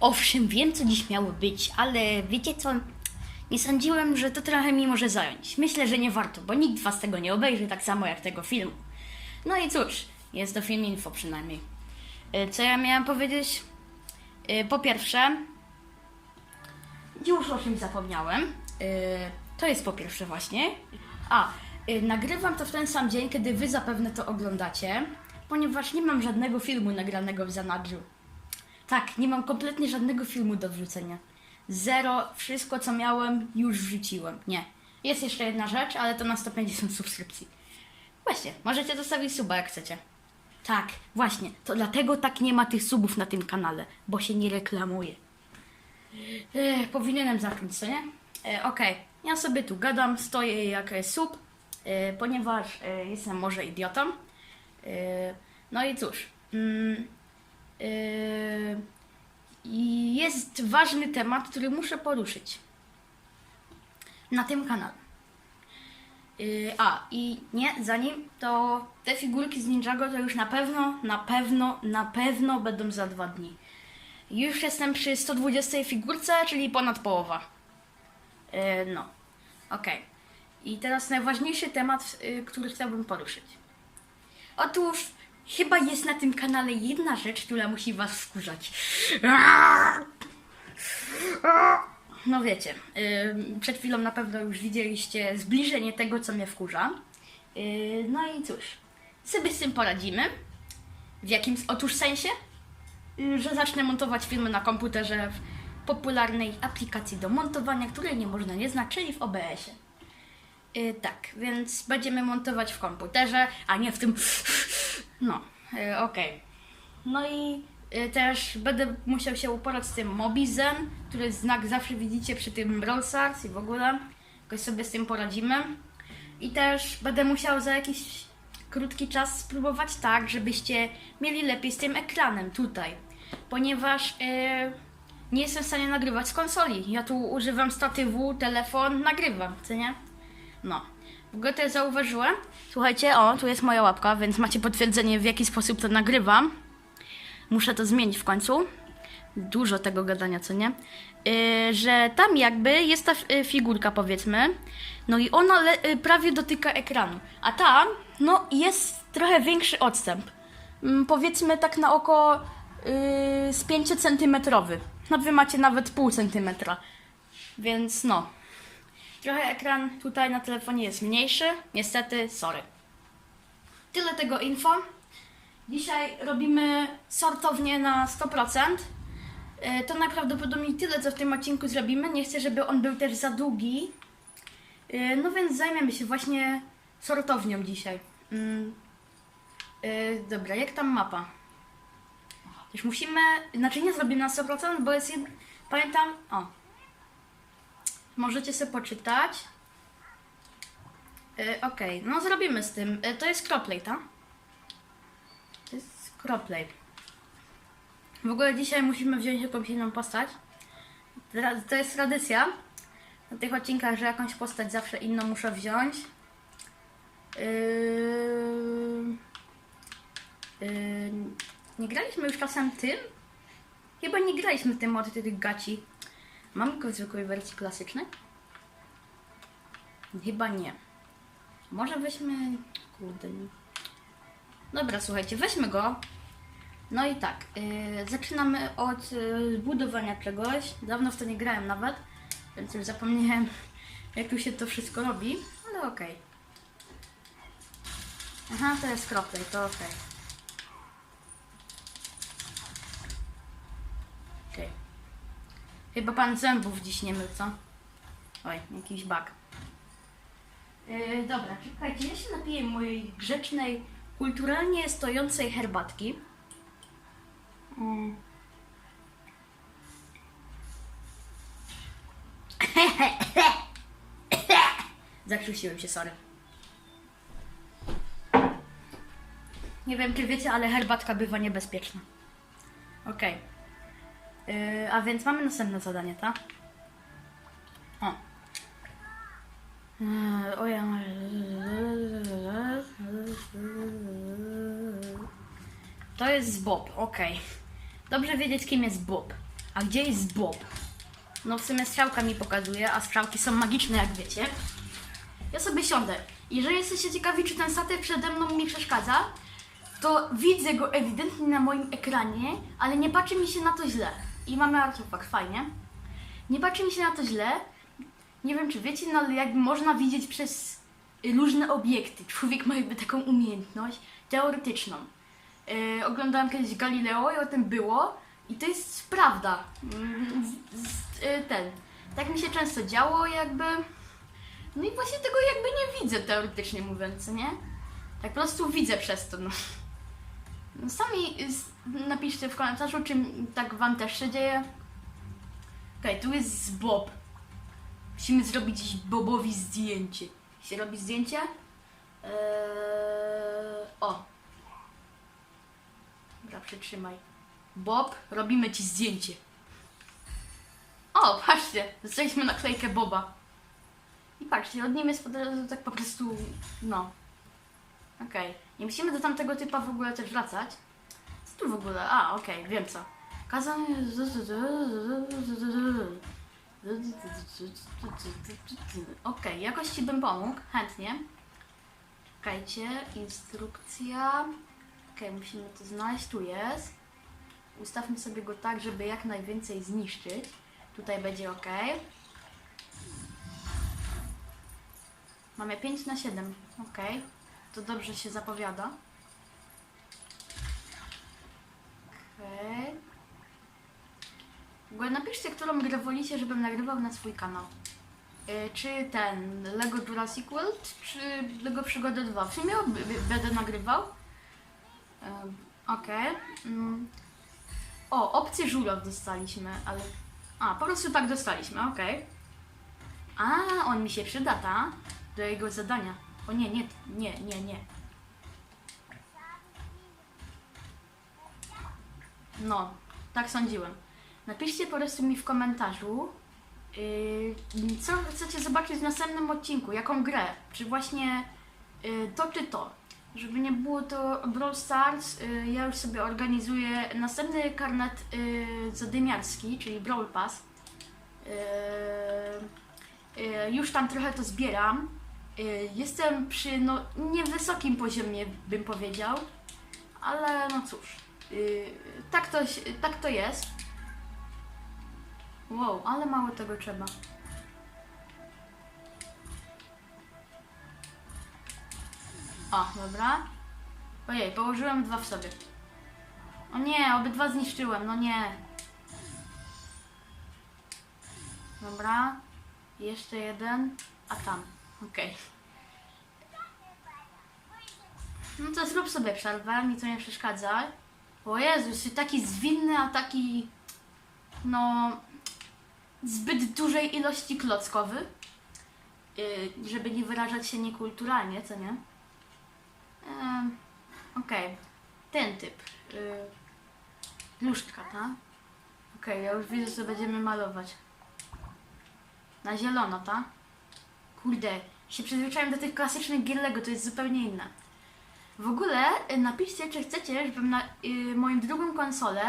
Owszem, wiem, co dziś miało być, ale wiecie co? Nie sądziłem, że to trochę mi może zająć. Myślę, że nie warto, bo nikt was tego nie obejrzy, tak samo jak tego filmu. No i cóż, jest to film info przynajmniej. Y, Co ja miałam powiedzieć? Y, Po pierwsze, już o czym zapomniałem. Y, To jest po pierwsze właśnie. A, nagrywam to w ten sam dzień, kiedy wy zapewne to oglądacie, ponieważ nie mam żadnego filmu nagranego w zanadrzu. Tak, nie mam kompletnie żadnego filmu do wrzucenia. Zero, wszystko co miałem już wrzuciłem. Nie. Jest jeszcze jedna rzecz, ale to na 150 subskrypcji. Właśnie, możecie zostawić suba jak chcecie. Tak, właśnie, to dlatego tak nie ma tych subów na tym kanale, bo się nie reklamuje. Ech, powinienem zacząć, co nie? E, Okej, ja sobie tu gadam, stoję jak e, sub, e, ponieważ e, jestem może idiotą. E, no i cóż. Mm, i jest ważny temat, który muszę poruszyć na tym kanale. Yy, a, i nie, zanim to te figurki z Ninjago to już na pewno, na pewno, na pewno będą za dwa dni. Już jestem przy 120 figurce, czyli ponad połowa. Yy, no, okej. I teraz najważniejszy temat, yy, który chciałbym poruszyć. Otóż chyba jest na tym kanale jedna rzecz, która musi was wkurzać. No wiecie, przed chwilą na pewno już widzieliście zbliżenie tego, co mnie wkurza. Yy, no i cóż, sobie z tym poradzimy. W jakim otóż sensie? Yy, że zacznę montować filmy na komputerze w popularnej aplikacji do montowania, której nie można nie znać, czyli w OBS-ie. Yy, tak, więc będziemy montować w komputerze, a nie w tym. No, yy, okej. No i y, też będę musiał się uporać z tym Mobizen, który znak zawsze widzicie przy tym Brawl Stars i w ogóle. Jakoś sobie z tym poradzimy. I też będę musiał za jakiś krótki czas spróbować tak, żebyście mieli lepiej z tym ekranem tutaj. Ponieważ y, nie jestem w stanie nagrywać z konsoli. Ja tu używam statywu, telefon, nagrywam, co nie? No. W ogóle to zauważyłem. Słuchajcie, o, tu jest moja łapka, więc macie potwierdzenie, w jaki sposób to nagrywam. Muszę to zmienić w końcu. Dużo tego gadania, co nie? Yy, że tam jakby jest ta y, figurka, powiedzmy. No i ona y, prawie dotyka ekranu. A tam, no, jest trochę większy odstęp. Mm, powiedzmy tak na oko yy, z 5 centymetrowy. No wy macie nawet pół centymetra. Więc no. Trochę ekran tutaj na telefonie jest mniejszy. Niestety, sorry. Tyle tego info. Dzisiaj robimy sortownię na 100%. E, To najprawdopodobniej tyle, co w tym odcinku zrobimy. Nie chcę, żeby on był też za długi. E, No więc zajmiemy się właśnie sortownią dzisiaj. Mm. E, Dobra, jak tam mapa? Też musimy, znaczy nie zrobimy na 100%, bo jest jed... Pamiętam, o. Możecie sobie poczytać. E, Okej, no zrobimy z tym. E, To jest croplay, tak? To jest croplay. W ogóle dzisiaj musimy wziąć jakąś inną postać. To jest tradycja na tych odcinkach, że jakąś postać zawsze inną muszę wziąć. Yy... Yy... Nie graliśmy już czasem tym? Chyba nie graliśmy tym od tych gaci. Mamy go w zwykłej wersji klasycznej? Chyba nie. Może weźmy... Kurde. Dobra, słuchajcie, weźmy go. No i tak, yy, zaczynamy od yy, budowania czegoś. Dawno w to nie grałem nawet, więc już zapomniałem, jak tu się to wszystko robi, ale okej. Aha, to jest croplay, to okej. Okej. Chyba pan zębów dziś nie mył, co? Oj, jakiś bug. Yy, dobra, czekajcie, ja się napiję mojej grzecznej, kulturalnie stojącej herbatki. Mm. Zakrztusiłem się, sorry. Nie wiem, czy wiecie, ale herbatka bywa niebezpieczna. Okej. Yy, a więc mamy następne zadanie, tak? O. Yy, O ja. To jest Bob, okej. Dobrze wiedzieć, kim jest Bob. A gdzie jest Bob? No w sumie strzałka mi pokazuje, a strzałki są magiczne, jak wiecie. Ja sobie siądę. Jeżeli jesteście ciekawi, czy ten statek przede mną mi przeszkadza, to widzę go ewidentnie na moim ekranie, ale nie patrzy mi się na to źle. I mamy artefakt, fajnie. Nie patrzy mi się na to źle. Nie wiem, czy wiecie, no ale jakby można widzieć przez y, różne obiekty. Człowiek ma jakby taką umiejętność teoretyczną. Yy, oglądałam kiedyś Galileo i o tym było. I to jest prawda. Mm, z- z- y, Ten. Tak mi się często działo, jakby. No i właśnie tego jakby nie widzę teoretycznie mówiąc, nie? Tak po prostu widzę przez to, no. No Sami y, napiszcie w komentarzu, czy tak wam też się dzieje. Okej, tu jest Bob. Musimy zrobić Bobowi zdjęcie. Się robi zdjęcie? Eee, o. Dobra, przytrzymaj. Bob, robimy ci zdjęcie. O, patrzcie, dostaliśmy naklejkę Boba. I patrzcie, od nim jest po- tak po prostu, no. Okej, nie musimy do tamtego typa w ogóle też wracać. Tu w ogóle? A, okej, wiem co. Kazan... Okej, jakoś ci bym pomógł, chętnie. Czekajcie, instrukcja. Okej, musimy to znaleźć, tu jest. Ustawmy sobie go tak, żeby jak najwięcej zniszczyć. Tutaj będzie ok. Mamy 5 na 7. Ok. To dobrze się zapowiada. Okej. W ogóle napiszcie, którą grę wolicie, żebym nagrywał na swój kanał. Y, Czy ten Lego Jurassic World, czy Lego Przygody 2? W sumie będę nagrywał. Em, Okej. Mm. O, opcję żulow dostaliśmy, ale... A, po prostu tak dostaliśmy, okej. A, on mi się przyda, ta? Do jego zadania. O nie, nie, nie, nie, nie. No, tak sądziłem. Napiszcie po prostu mi w komentarzu, yy, co chcecie zobaczyć w następnym odcinku, jaką grę. Czy właśnie yy, to czy to. Żeby nie było to Brawl Stars, yy, ja już sobie organizuję następny karnet yy, zadymiarski, czyli Brawl Pass. Yy, yy, już tam trochę to zbieram. Yy, jestem przy no, niewysokim poziomie, bym powiedział, ale no cóż, yy, tak, to, tak to jest. Wow, ale mało tego trzeba. O, dobra. Ojej, położyłem dwa w sobie. O nie, obydwa zniszczyłem, no nie. Dobra. Jeszcze jeden. A tam. Okej. No to zrób sobie przerwę, mi to nie przeszkadza. O Jezu, jesteś taki zwinny, a taki... No... Zbyt dużej ilości klockowy. Yy, żeby nie wyrażać się niekulturalnie, co nie? Em, Okej. Ten typ. Yy, Luszczka, tak? Okej, ja już widzę, co będziemy malować. Na zielono, tak? Kurde, się przyzwyczaiłem do tych klasycznych gier Lego, to jest zupełnie inne. W ogóle y, napiszcie, czy chcecie, żebym na y, moim drugą konsolę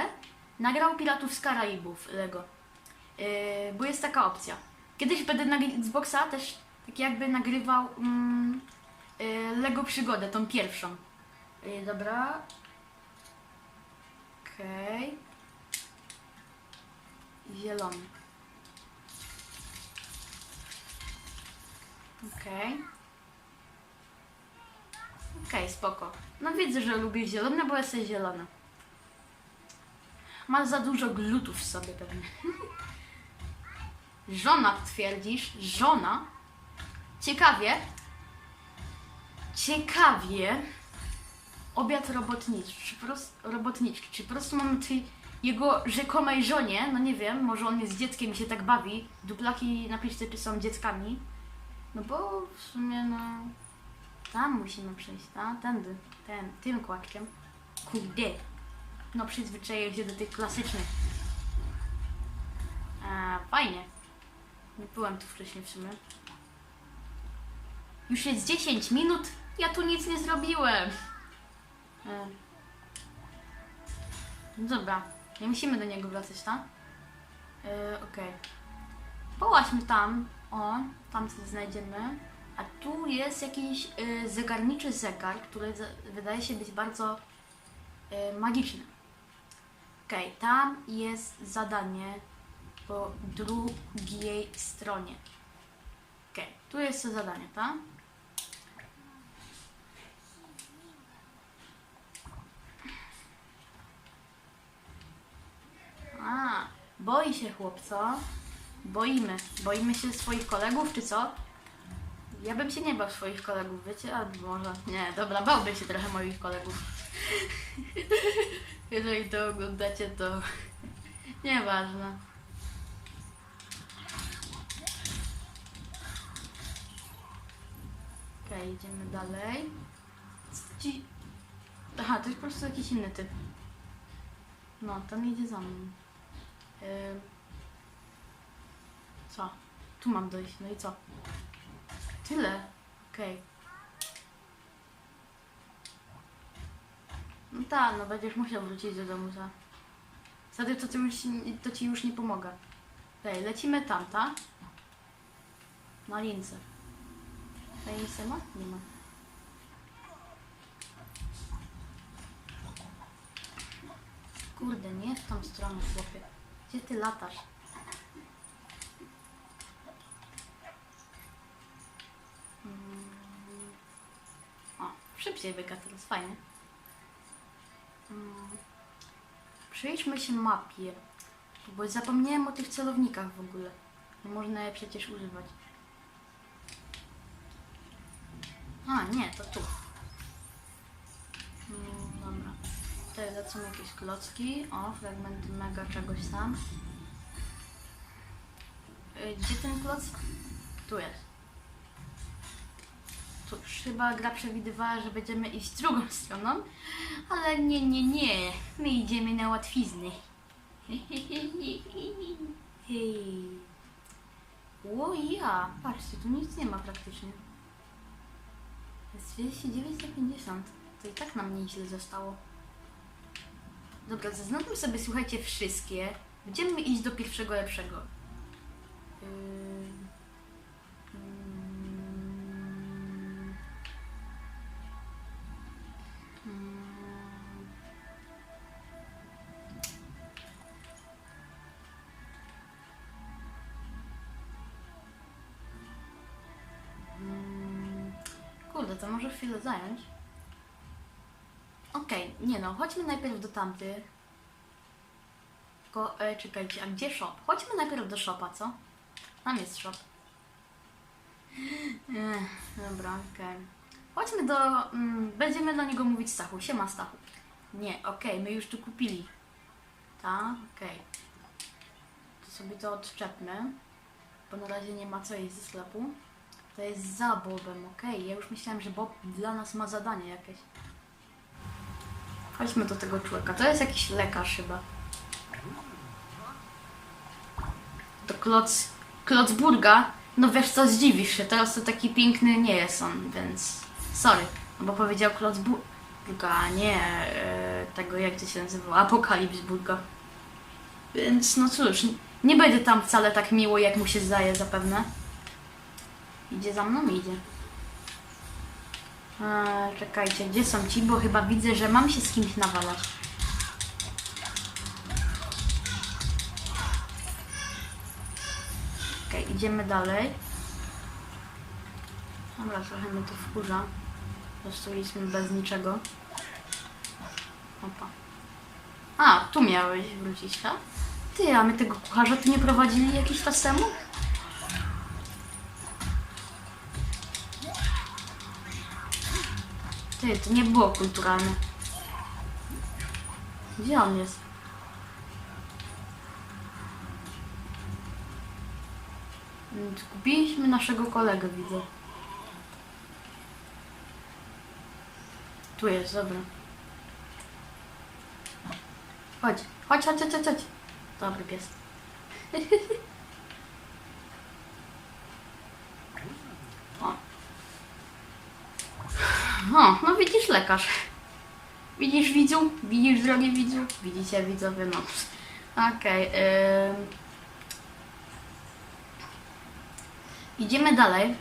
nagrał Piratów z Karaibów Lego. Y, bo jest taka opcja. Kiedyś będę na Xboxa też tak jakby nagrywał mm, Lego Przygodę, tą pierwszą. Dobra. Okej. Zielony. Okej. Okej, spoko. No widzę, że lubię zielone, bo jesteś zielona. Masz za dużo glutów w sobie pewnie. Żona twierdzisz? Żona? Ciekawie. Ciekawie. Obiad robotniczy. Czy robotniczki. Czy po prostu mamy tutaj jego rzekomej żonie? No nie wiem, może on jest dzieckiem i się tak bawi. Duplaki napiszcie, czy są dzieckami. No bo w sumie no... Tam musimy przejść, ta? Tędy. Ten, tym kłaczkiem. Kurde. No przyzwyczaiłem się do tych klasycznych. A, fajnie. Nie byłem tu wcześniej w sumie. Już jest 10 minut. Ja tu nic nie zrobiłem. E. No dobra. Nie musimy do niego wracać, tak? Yy, Okej. Połaźmy tam. O, tam coś znajdziemy. A tu jest jakiś y, zegarniczy zegar, który wydaje się być bardzo y, magiczny. Okej, tam jest zadanie po drugiej stronie. Okej, tu jest to zadanie, tak? A, boi się chłopco. Boimy. Boimy się swoich kolegów, czy co? Ja bym się nie bał swoich kolegów, wiecie? Albo może... Nie, dobra, bałbym się trochę moich kolegów. Jeżeli to oglądacie, to... Nieważne. Okej, idziemy dalej. Ci... Aha, to jest po prostu jakiś inny typ. No, ten idzie za mną. Ym. Co? Tu mam dojść, no i co? Tyle. Okej. No tak, no będziesz musiał wrócić do domu za. Wtedy to, to ci już nie pomogę. Okej, lecimy tam, tak? Na lince. Na lince ma? Nie ma. Kurde, nie w tą stronę, chłopie. Gdzie ty latasz? Mm. O, szybciej biega teraz, fajnie. Mm. Przejdźmy się mapie, bo zapomniałem o tych celownikach w ogóle. Nie można je przecież używać. A, nie, to tu. Mm, dobra. Tutaj lecą jakieś klocki. O, fragmenty mega czegoś tam. Y, Gdzie ten kloc? Tu jest. Już chyba gra przewidywała, że będziemy iść drugą stroną, ale nie, nie, nie. My idziemy na łatwizny. Hej. O ja, patrzcie, tu nic nie ma praktycznie. Jest 39 na 50. To i tak nam nieźle zostało. Dobra, zaznaczmy sobie, słuchajcie, wszystkie. Będziemy iść do pierwszego lepszego. Kurde, to może chwilę zająć. Okej, nie no, chodźmy najpierw do tamtych. Tylko, e, czekajcie, a gdzie shop? Chodźmy najpierw do shopa, co? Tam jest shop. Ech, dobra, okej. Chodźmy do... Mm, będziemy do niego mówić Stachu. Siema Stachu. Nie, okej, my już tu kupili. Tak, okej. To sobie to odczepmy. Bo na razie nie ma co jeść ze sklepu. To jest za Bobem, okej. Ja już myślałem, że Bob dla nas ma zadanie jakieś. Chodźmy do tego człowieka. To jest jakiś lekarz chyba. To Kloc... Klocburga. No wiesz co, zdziwisz się. Teraz to taki piękny nie jest on, więc... Sorry. No bo powiedział Klocburga, a nie e, tego, jak to się nazywa, Apokalipsburga. Więc no cóż, nie będzie tam wcale tak miło, jak mu się zdaje zapewne. Idzie za mną? Idzie. Czekajcie, gdzie są ci? Bo chyba widzę, że mam się z kimś nawalać. Okej, idziemy dalej. Dobra, trochę mnie to wkurza. Zostaliśmy bez niczego. Opa. A, tu miałeś wrócić, tak? Ty, a my tego kucharza tu nie prowadzili jakiś czas temu? Ty, to nie było kulturalne. Gdzie on jest? Mm, Kupiliśmy naszego kolegę, widzę. Tu jest, dobra. Chodź, chodź, chodź, chodź, chodź. Dobry pies. o. O, no lekarz. Widzisz widzu? Widzisz drogi widzu? Widzicie widzowie? No. Okej. Okay. Idziemy dalej.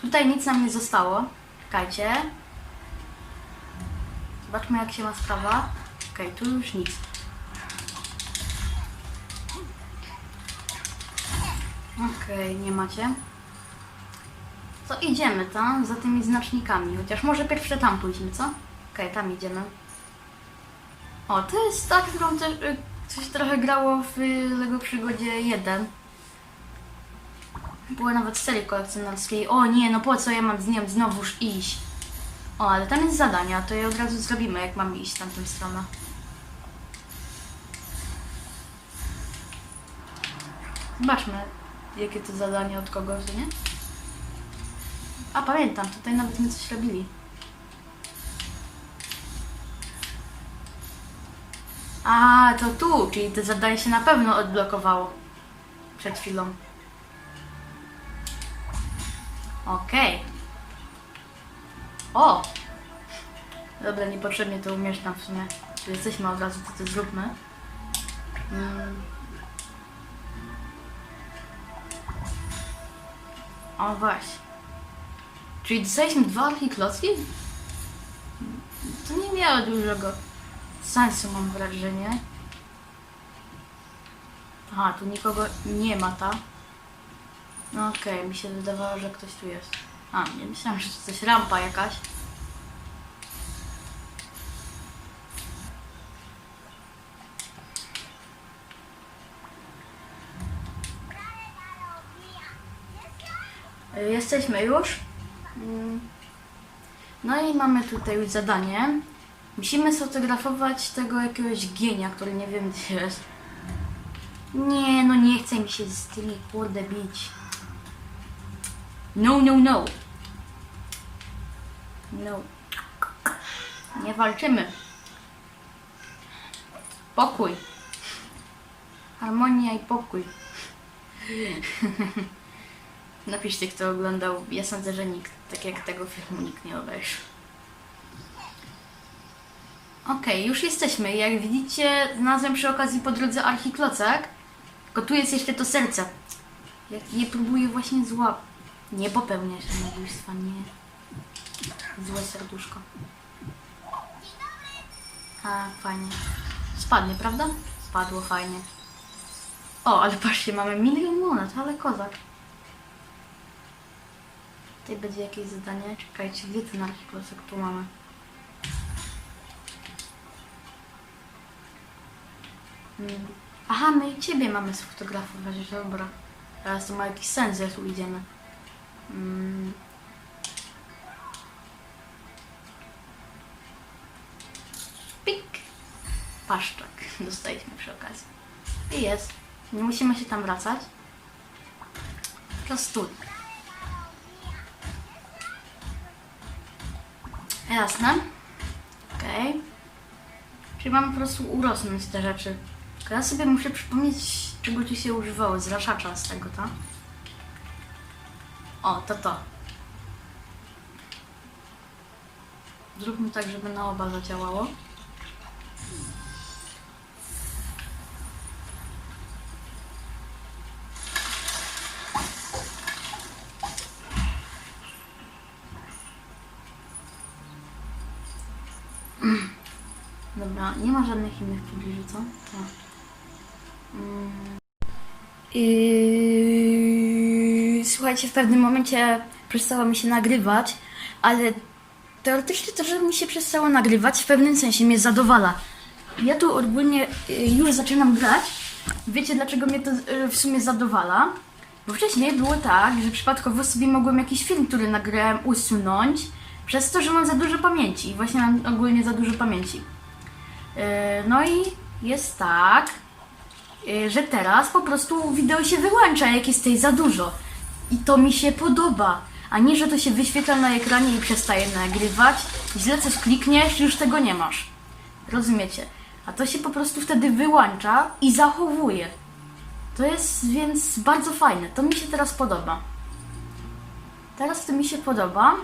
Tutaj nic nam nie zostało. Czekajcie. Zobaczmy jak się ma sprawa. Okej, okay, tu już nic. Okej, okay, nie macie. To idziemy tam za tymi znacznikami. Chociaż może pierwsze tam pójdźmy, co? Okej, tam idziemy. O, to jest ta, którą też y, coś trochę grało w LEGO Przygodzie 1. Była nawet serii kolekcjonerskiej. O nie, no po co ja mam z nią znowuż iść? O, ale tam jest zadania, to je od razu zrobimy, jak mamy iść tamtą stronę. Zobaczmy, jakie to zadanie od kogo, że nie? A, pamiętam, tutaj nawet my coś robili. A, to tu, czyli to zadanie się na pewno odblokowało przed chwilą. Okej. O! Dobra, niepotrzebnie to umieszczam w sumie. Czy jesteśmy od razu, to to zróbmy. Mm. O właśnie. Czyli dostaliśmy dwa archiklocki? To nie miało dużego sensu, mam wrażenie. Aha, tu nikogo nie ma, ta. No okej, mi się wydawało, że ktoś tu jest. A, nie myślałam, że to coś rampa jakaś. Jesteśmy już. Mm. No i mamy tutaj już zadanie. Musimy sfotografować tego jakiegoś genia, który nie wiem gdzie jest. Nie, no nie chce mi się z tymi kurde bić. No, no, no. No. Nie walczymy. Pokój. Harmonia i pokój. Napiszcie, kto oglądał. Ja sądzę, że nikt, tak jak tego filmu, nikt nie obejrzy. Okej, już jesteśmy. Jak widzicie, znalazłem przy okazji po drodze archiklocek. Tylko tu jest jeszcze to serce. Jak je próbuję właśnie złap... Nie popełniać samobójstwa, nie. Złe serduszko. A, fajnie. Spadnie, prawda? Spadło fajnie. O, ale patrzcie, mamy milion monet, ale kozak. Tutaj będzie jakieś zadanie. Czekajcie, gdzie ten archiklocek tu mamy? Aha, my i ciebie mamy sfotografować, dobra. Teraz to ma jakiś sens, że tu idziemy. Mm. Pik. Paszczak dostaliśmy przy okazji. I jest. Nie musimy się tam wracać. Czas tu. Jasne. Okej. Czyli mam po prostu urosnąć te rzeczy. Tylko ja sobie muszę przypomnieć, czego tu się używało. Zraszacza z tego, tak? O, to to. Zróbmy tak, żeby na oba zadziałało. Dobra, nie ma żadnych innych pobliżu, co? Tak. Mm. Yy, słuchajcie, w pewnym momencie przestało mi się nagrywać, ale teoretycznie to, że mi się przestało nagrywać, w pewnym sensie mnie zadowala. Ja tu ogólnie yy, już zaczynam grać. Wiecie, dlaczego mnie to yy, w sumie zadowala? Bo wcześniej było tak, że przypadkowo sobie mogłem jakiś film, który nagrałem, usunąć, przez to, że mam za dużo pamięci. Właśnie mam ogólnie za dużo pamięci. Yy, No i jest tak, yy, że teraz po prostu wideo się wyłącza, jak jest tej za dużo. I to mi się podoba. A nie, że to się wyświetla na ekranie i przestaje nagrywać. Źle coś klikniesz, już tego nie masz. Rozumiecie? A to się po prostu wtedy wyłącza i zachowuje. To jest więc bardzo fajne. To mi się teraz podoba. Teraz to mi się podoba.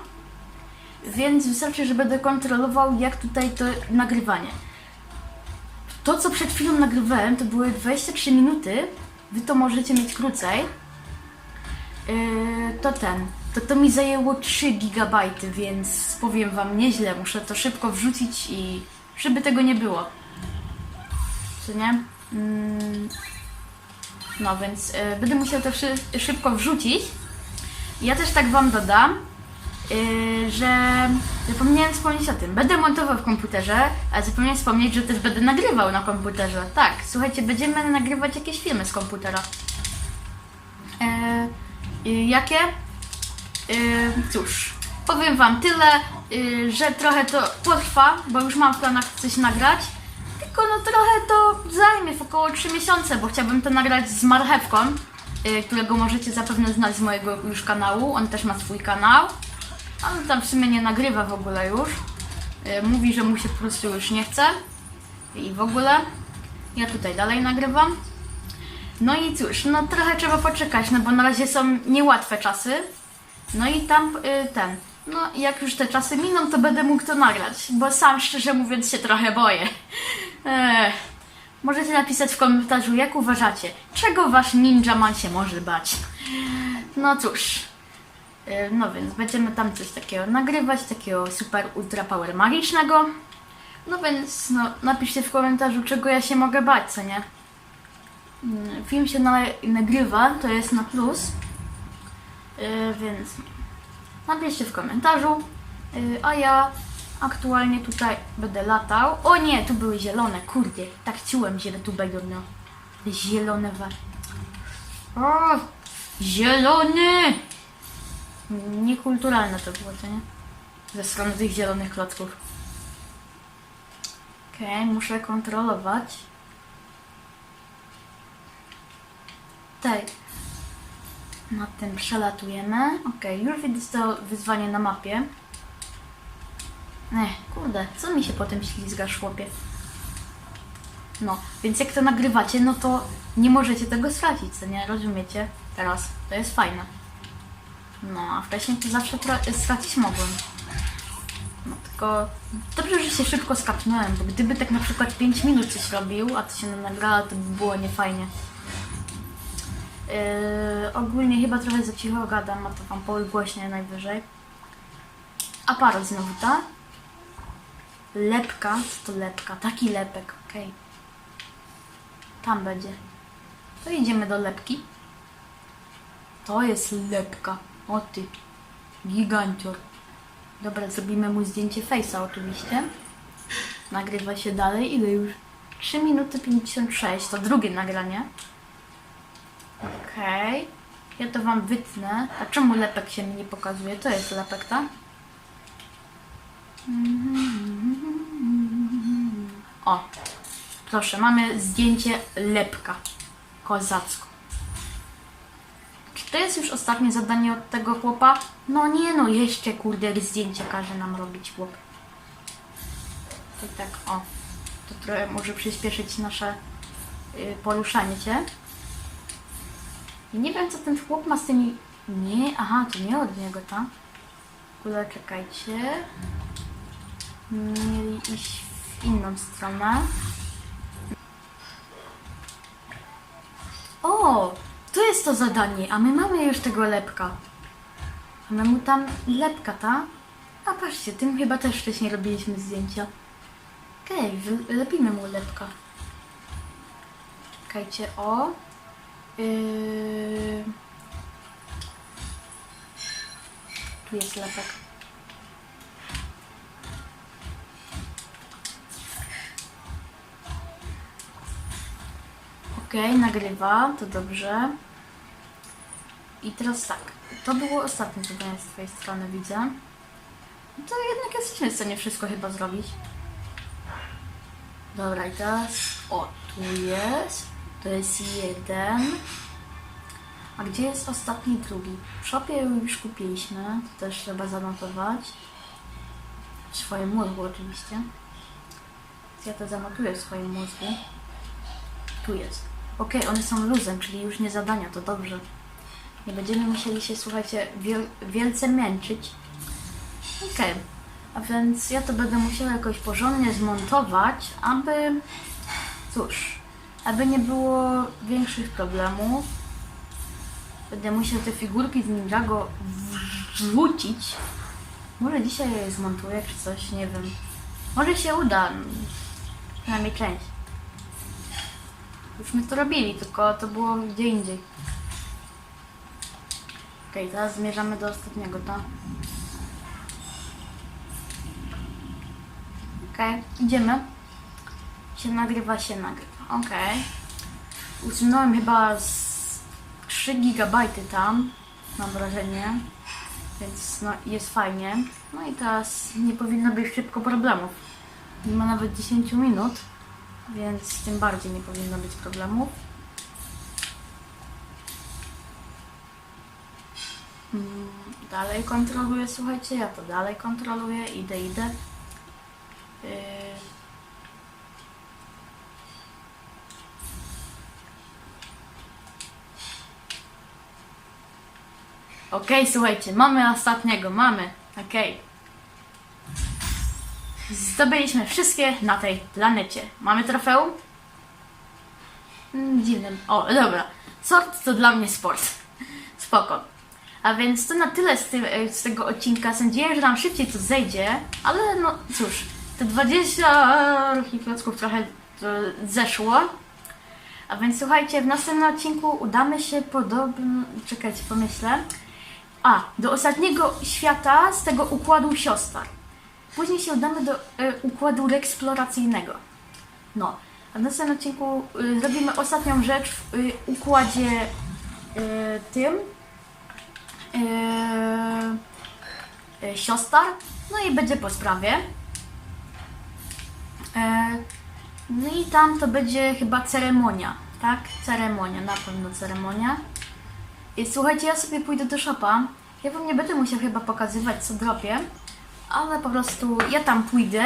Więc wystarczy, że będę kontrolował, jak tutaj to nagrywanie. To, co przed chwilą nagrywałem, to były 23 minuty. Wy to możecie mieć krócej. Yy, to ten. To to mi zajęło 3 GB, więc powiem wam nieźle. Muszę to szybko wrzucić i żeby tego nie było. Co nie? Mm, no więc yy, będę musiał to szy- szybko wrzucić. Ja też tak wam dodam, yy, że zapomniałem wspomnieć o tym. Będę montował w komputerze, a zapomniałem wspomnieć, że też będę nagrywał na komputerze. Tak, słuchajcie, będziemy nagrywać jakieś filmy z komputera. E, y, jakie? Y, cóż, powiem Wam tyle, y, że trochę to potrwa, bo już mam w planach coś nagrać. Tylko no trochę to zajmie w około 3 miesiące, bo chciałbym to nagrać z Marchewką, y, którego możecie zapewne znać z mojego już kanału. On też ma swój kanał. On tam w sumie nie nagrywa w ogóle już. Y, mówi, że mu się po prostu już nie chce. I w ogóle. Ja tutaj dalej nagrywam. No i cóż, no trochę trzeba poczekać, no bo na razie są niełatwe czasy. No i tam y, ten. No jak już te czasy miną, to będę mógł to nagrać, bo sam szczerze mówiąc się trochę boję. Ech. Możecie napisać w komentarzu, jak uważacie, czego wasz ninja man się może bać. No cóż. Y, No więc będziemy tam coś takiego nagrywać, takiego super ultra power magicznego. No więc no, napiszcie w komentarzu, czego ja się mogę bać, co nie? Mm, Film się na, nagrywa, to jest na plus. Yy, więc napiszcie w komentarzu. Yy, a ja aktualnie tutaj będę latał. O nie, tu były zielone, kurde. Tak czułem, że tu będą no. Zielone wa... O, zielony! Niekulturalne to było, nie? Ze strony tych zielonych klocków. Okej, muszę kontrolować. Tak. Nad tym przelatujemy. Okej, już widzę to wyzwanie na mapie. Ech, kurde, co mi się potem ślizga szłopie? No, więc jak to nagrywacie, no to nie możecie tego stracić, co nie? Rozumiecie? Teraz. To jest fajne. No, a wcześniej to zawsze tra- stracić mogłem. No tylko dobrze, że się szybko skapnąłem, bo gdyby tak na przykład 5 minut coś robił, a to się nagrało, to by było niefajnie. Yy, ogólnie chyba trochę za cicho gadam, a to wam pogłośnię najwyżej. Aparat znowu, tak? Lepka, co to lepka? Taki lepek, okej. Tam będzie. To idziemy do lepki. To jest lepka. O ty. Gigancior. Dobra, zrobimy mu zdjęcie face'a oczywiście. Nagrywa się dalej. Ile już? 3 minuty 56. To drugie nagranie. Okej. Ja to wam wytnę. A czemu lepek się mi nie pokazuje? To jest lepek, tak? O. Proszę, mamy zdjęcie lepka. Kozacko. To jest już ostatnie zadanie od tego chłopa? No nie no, jeszcze kurde zdjęcie każe nam robić chłop. To tak, o. To trochę może przyspieszyć nasze y, poruszanie się. I nie wiem co ten chłop ma z tymi... Nie, aha, to nie od niego, tak? Kurde, czekajcie. Mieli iść w inną stronę. O! To jest to zadanie, a my mamy już tego lepka. Mamy mu tam lepka, ta? A patrzcie, tym chyba też wcześniej robiliśmy zdjęcia. Okej, okay, lepimy mu lepka. Czekajcie, o. Yy... Tu jest lepek. Nagrywa, to dobrze. I teraz tak, to było ostatnie zadanie z Twojej strony, widzę. No To jednak jesteśmy w stanie wszystko chyba zrobić. Dobra, i teraz, o, tu jest, to jest jeden. A gdzie jest ostatni drugi? W shopie już kupiliśmy, to też trzeba zanotować. W swoim mózgu oczywiście. Ja to zanotuję w swoim mózgu. Tu jest. Okej, one są luzem, czyli już nie zadania, to dobrze. Nie będziemy musieli się, słuchajcie, wiel wielce męczyć. Okej, a więc ja to będę musiała jakoś porządnie zmontować, aby, cóż, aby nie było większych problemów. Będę musiał te figurki z Ninjago wrzucić. Może dzisiaj je zmontuję czy coś, nie wiem. Może się uda. Przynajmniej część. Już my to robili, tylko to było gdzie indziej. Okej, teraz zmierzamy do ostatniego, to. Okej, idziemy. Się nagrywa, się nagrywa. Okej. Usunąłem chyba z 3 GB tam, mam wrażenie. Więc no, jest fajnie. No i teraz nie powinno być szybko problemów. Nie ma nawet 10 minut, więc tym bardziej nie powinno być problemów. Mm, Dalej kontroluję, słuchajcie, ja to dalej kontroluję, idę, idę. Yy, Okej, słuchajcie, mamy ostatniego, mamy. Okej. Zdobyliśmy wszystkie na tej planecie. Mamy trofeum? Mm, Dziwne. O, dobra. Sort to dla mnie sport. Spoko. A więc to na tyle z, e, z tego odcinka. Sądziłem, że nam szybciej to zejdzie, ale no cóż, te 20 ruchów klocków trochę to zeszło. A więc słuchajcie, w następnym odcinku udamy się podobno... Czekajcie, pomyślę. A, do ostatniego świata z tego układu siostar. Później się udamy do e, układu eksploracyjnego. No, a w następnym odcinku y, ostatnią rzecz w y, układzie y, tym y, y, siostar. No i będzie po sprawie. E, no i tam to będzie chyba ceremonia, tak? Ceremonia, na pewno ceremonia. I słuchajcie, ja sobie pójdę do shopa. Ja wam nie będę musiał chyba pokazywać, co dropię, ale po prostu ja tam pójdę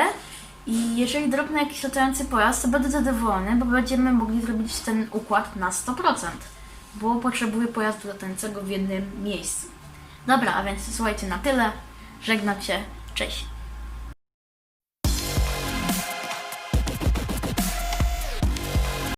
i jeżeli dropnę jakiś latający pojazd, to będę zadowolony, bo będziemy mogli zrobić ten układ na 100%, bo potrzebuję pojazdu latającego w jednym miejscu. Dobra, a więc słuchajcie, na tyle. Żegnam się. Cześć.